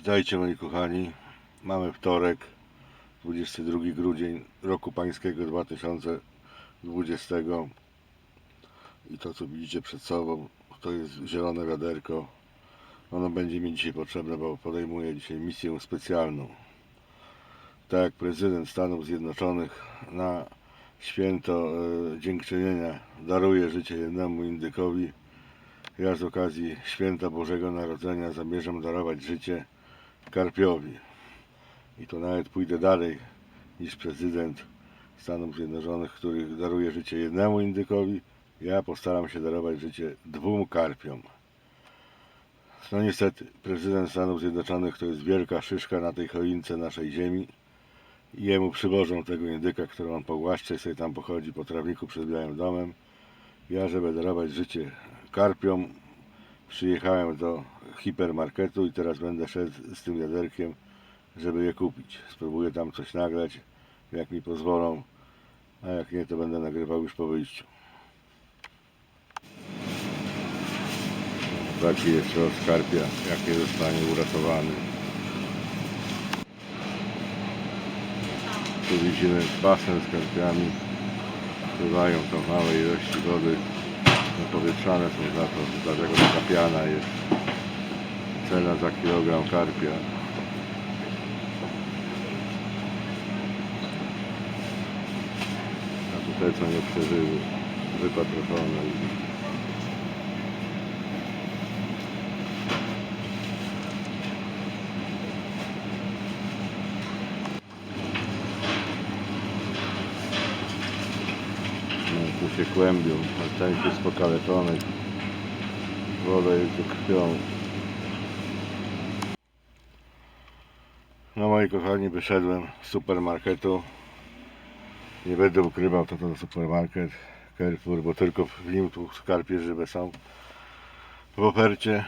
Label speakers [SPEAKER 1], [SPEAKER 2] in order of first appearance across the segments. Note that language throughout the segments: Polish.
[SPEAKER 1] Witajcie moi kochani. Mamy wtorek, 22 grudzień roku pańskiego 2020 i to co widzicie przed sobą to jest zielone wiaderko. Ono będzie mi dzisiaj potrzebne, bo podejmuję dzisiaj misję specjalną. Tak jak prezydent Stanów Zjednoczonych na święto e, dziękczynienia daruje życie jednemu indykowi, ja z okazji święta Bożego Narodzenia zamierzam darować życie Karpiowi. I to nawet pójdę dalej niż prezydent Stanów Zjednoczonych, który daruje życie jednemu indykowi. Ja postaram się darować życie dwóm karpiom. No niestety, prezydent Stanów Zjednoczonych to jest wielka szyszka na tej choince naszej ziemi. Jemu przywożą tego indyka, który on pogłaszcze i sobie tam pochodzi po trawniku przed Białym Domem. Ja, żeby darować życie karpiom, przyjechałem do hipermarketu i teraz będę szedł z tym wiaderkiem, żeby je kupić. Spróbuję tam coś nagrać, jak mi pozwolą, a jak nie, to będę nagrywał już po wyjściu. Taki jest los karpia, jakie zostanie uratowany. Tu widzimy basen z karpiami. Pływają tam małe ilości wody. Powietrzane są za to, dlatego taka jest. Cena za kilogram karpia. A tutaj co nie przeżyły, wypatroszone. No, tu się kłębią, a jest pokaleczony. Woda jest krwią. No moi kochani, wyszedłem z supermarketu. Nie będę ukrywał, to to supermarket Carrefour, bo tylko w nim tu skarpie żywe są w ofercie.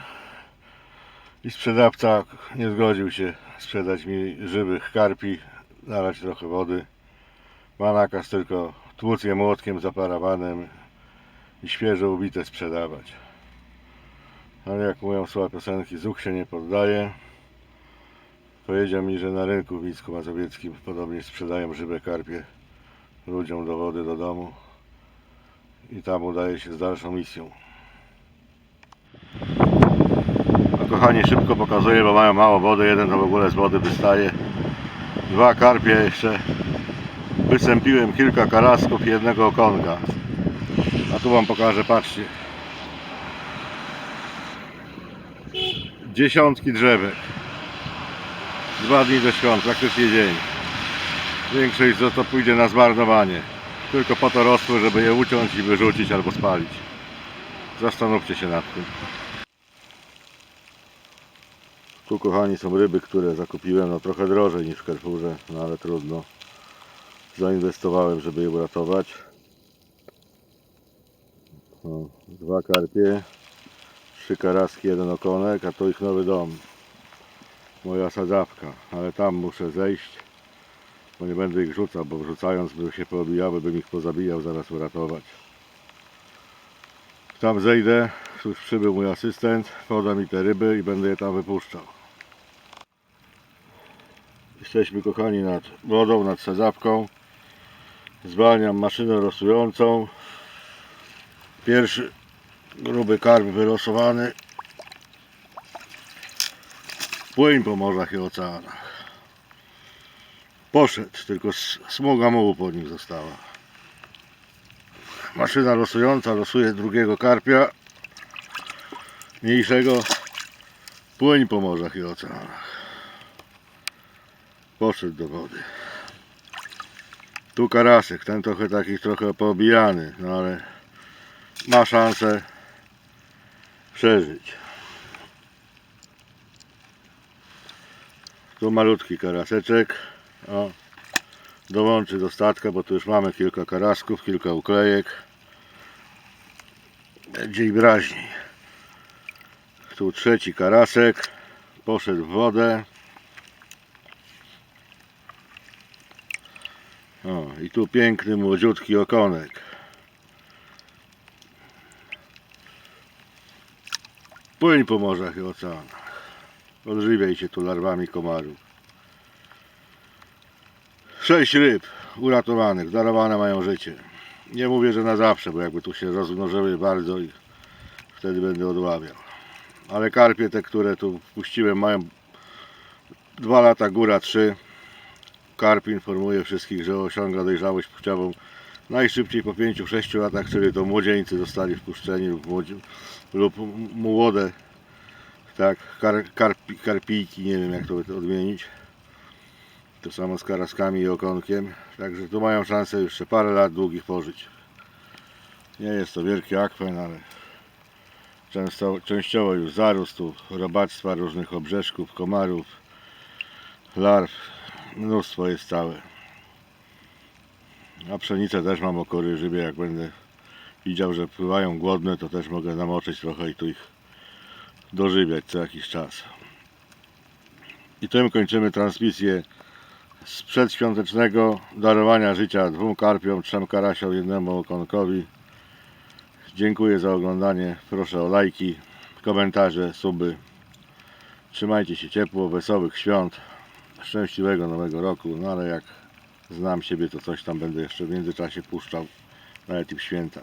[SPEAKER 1] I sprzedawca nie zgodził się sprzedać mi żywych karpi, nalać trochę wody. Ma nakaz tylko tłuc je młotkiem zaparawanem i świeżo ubite sprzedawać. Ale jak mówią słowa piosenki, zuch się nie poddaje. Powiedział mi, że na rynku w Micku Mazowieckim podobnie sprzedają żywe karpie ludziom do wody do domu i tam udaje się z dalszą misją. A kochani, szybko pokazuję, bo mają mało wody. Jeden to w ogóle z wody wystaje. Dwa karpie jeszcze. Wysępiłem kilka karasków jednego okonka. A tu wam pokażę, patrzcie. Dziesiątki drzewek. Dwa dni do świąt, praktycznie dzień. Większość za to pójdzie na zmarnowanie. Tylko po to rosły, żeby je uciąć i wyrzucić albo spalić. Zastanówcie się nad tym. Tu kochani są ryby, które zakupiłem no trochę drożej niż w Carrefourze, no ale trudno. Zainwestowałem, żeby je uratować. Dwa karpie, trzy karaski, jeden okonek, a to ich nowy dom. Moja sadzawka, ale tam muszę zejść, bo nie będę ich rzucał, bo wrzucając by się poobijały, bym ich pozabijał, zaraz uratować. Tam zejdę, już przybył mój asystent, poda mi te ryby i będę je tam wypuszczał. Jesteśmy kochani nad wodą, nad sadzawką. Zwalniam maszynę losującą. Pierwszy gruby karp wylosowany. Płyń po morzach i oceanach. Poszedł, tylko smuga mułu po nim została. Maszyna losująca losuje drugiego karpia. Mniejszego. Płyń po morzach i oceanach. Poszedł do wody. Tu karasek, ten trochę taki trochę poobijany, no ale ma szansę przeżyć. Tu malutki karaseczek. O, dołączy do statka, bo tu już mamy kilka karasków, kilka uklejek. Będzie im wyraźniej. Tu trzeci karasek. Poszedł w wodę. O, i tu piękny, młodziutki okonek. Płyń po morzach i oceanach. Odżywiaj się tu larwami komarów. Sześć ryb uratowanych, darowane mają życie. Nie mówię, że na zawsze, bo jakby tu się rozmnożyły bardzo i wtedy będę odławiał. Ale karpie te, które tu wpuściłem mają dwa lata, góra trzy. Karp informuje wszystkich, że osiąga dojrzałość płciową najszybciej po 5-6 latach, czyli to młodzieńcy zostali wpuszczeni lub, młodzi, lub młode tak, kar, karpi, karpijki, nie wiem jak to odmienić. To samo z karaskami i okonkiem. Także tu mają szansę jeszcze parę lat długich pożyć. Nie jest to wielki akwen, ale często, częściowo już zarósł tu robactwa różnych obrzeszków, komarów, larw. Mnóstwo jest całe. A pszenicę też mam okory żybie, jak będę widział, że pływają głodne, to też mogę namoczyć trochę i tu ich dożywiać co jakiś czas. I tym kończymy transmisję z przedświątecznego darowania życia dwóm karpiom, trzem karasiom, jednemu okonkowi. Dziękuję za oglądanie. Proszę o lajki, komentarze, suby. Trzymajcie się ciepło, wesołych świąt, szczęśliwego nowego roku. No ale jak znam siebie, to coś tam będę jeszcze w międzyczasie puszczał, nawet i w święta.